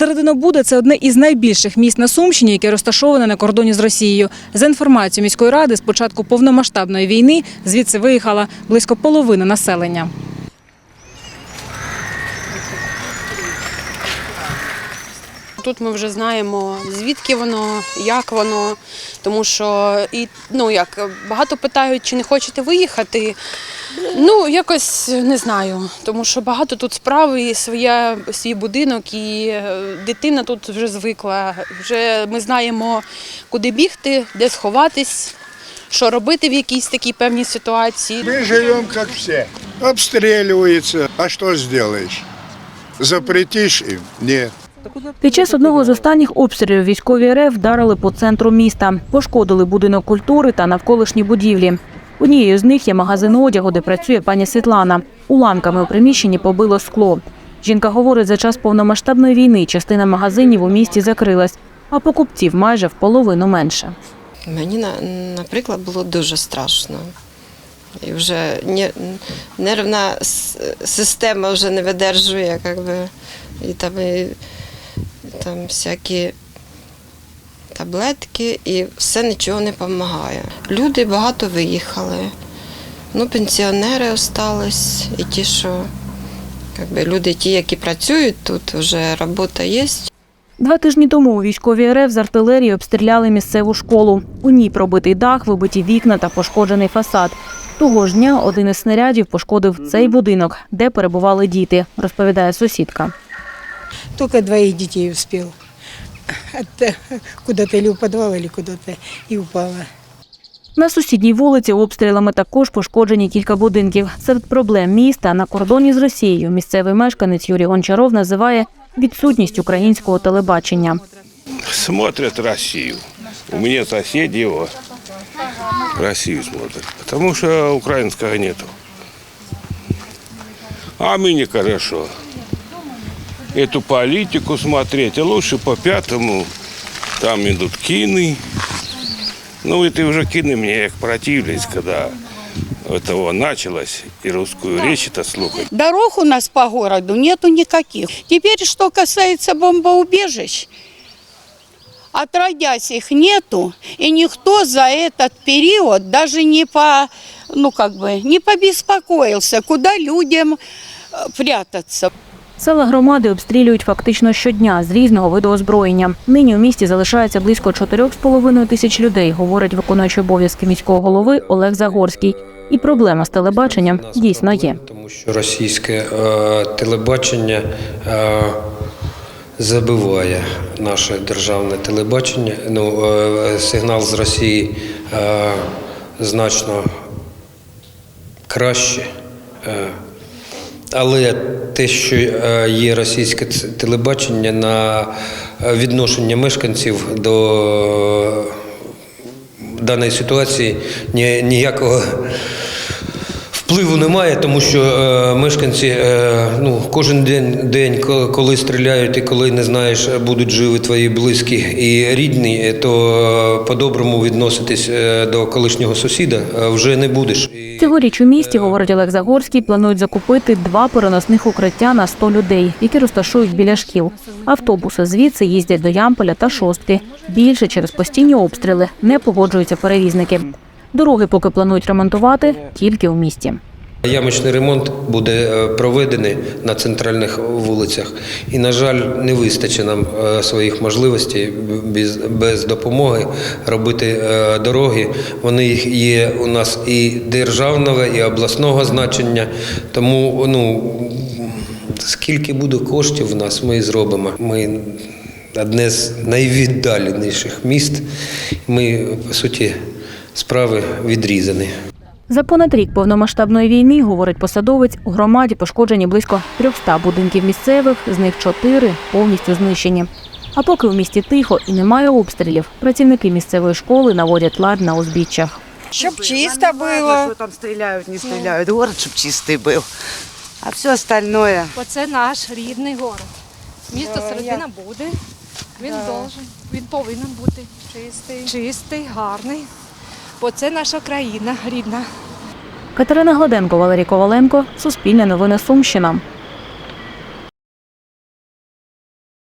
Серединобуда – це одне із найбільших міст на Сумщині, яке розташоване на кордоні з Росією. За інформацією міської ради, з початку повномасштабної війни звідси виїхала близько половини населення. Тут ми вже знаємо, звідки воно, як воно, тому що і ну як багато питають, чи не хочете виїхати. Ну, якось не знаю, тому що багато тут справ і своє, свій будинок, і е, дитина тут вже звикла. Вже ми знаємо, куди бігти, де сховатись, що робити в якійсь такій певній ситуації. Мы живем как все. Обстреливается. А что сделаешь? Запретишь им? Нет. Під час одного з останніх обстрілів військові РФ вдарили по центру міста, пошкодили будинок культури та навколишні будівлі. Однією з них є магазин одягу, де працює пані Світлана. Уламками у приміщенні побило скло. Жінка говорить, за час повномасштабної війни частина магазинів у місті закрилась, а покупців майже в половину менше. Мені, на- наприклад, було дуже страшно. І вже нервна система вже не видержує, як би, і там, і, там всякі таблетки, і все нічого не допомагає. Люди багато виїхали. Ну, пенсіонери остались, і ті, що як би, люди, ті, які працюють тут, вже робота є. Два тижні тому у військовій РФ з артилерії обстріляли місцеву школу. У ній пробитий дах, вибиті вікна та пошкоджений фасад. Того ж дня один із снарядів пошкодив цей будинок, де перебували діти, розповідає сусідка. Только двоих детей успел. Куда-то или в подвал, или куда-то и упала. На сусідній вулиці обстрілами також пошкоджені кілька будинків. Серед проблем міста на кордоні з Росією місцевий мешканець Юрій Гончаров називає відсутність українського телебачення. смотрят Россию. У меня соседи его Россию смотрят, потому что украинского нету. А мне нехорошо. Эту политику смотреть, а лучше по пятому, там идут кины. Ну, это уже кины мне як противились, когда этого началось, и русскую речь это слухать. Дорог у нас по городу нету никаких. Теперь, что касается бомбоубежищ, отродясь их нету, и никто за этот период даже не по, ну как бы, не побеспокоился, куда людям э, прятаться. Села громади обстрілюють фактично щодня з різного виду озброєння. Нині у місті залишається близько 4,5 тисяч людей, говорить виконуючий обов'язки міського голови Олег Загорський. І проблема з телебаченням дійсно є. Тому що російське е, телебачення е, забиває наше державне телебачення. Ну, е, сигнал з Росії значно краще. Але те, що е, є російське телебачення на е, відношення мешканців до даної ситуації ні- ніякого впливу немає, тому що е, мешканці е, ну, кожен день, день, коли стріляють і коли не знаєш, будуть живі твої близькі і рідні, то е, по-доброму відноситись е, до колишнього сусіда е, вже не будеш. Цьогоріч у місті, говорить Олег Загорський, планують закупити два переносних укриття на 100 людей, які розташують біля шкіл. Автобуси звідси їздять до Ямполя та Шостки. Більше через постійні обстріли не погоджуються перевізники. Дороги поки планують ремонтувати тільки у місті. Ямочний ремонт буде е, проведений на центральних вулицях, і, на жаль, не вистачить нам е, своїх можливостей без, допомоги робити е, дороги. Вони їх є у нас і державного, і обласного значення. Тому ну, скільки буде коштів в нас, ми і зробимо. Ми одне з найвіддаленіших міст. Ми, по суті, справи відрізані. За понад рік повномасштабної війни, говорить посадовець, у громаді пошкоджені близько 300 будинків місцевих, з них 4 повністю знищені. А поки у місті тихо і немає обстрілів, працівники місцевої школи наводять лад на узбіччях. Щоб чисто было. Що там стріляють, не стріляють. Город, щоб чистий був. А все остальное. Оце наш рідний город. Місто середина буде. Він должен, він повинен бути чистий, чистий, гарний. Бо це наша країна рідна. Катерина Гладенко, Валерій Коваленко, Суспільне новини Сумщина.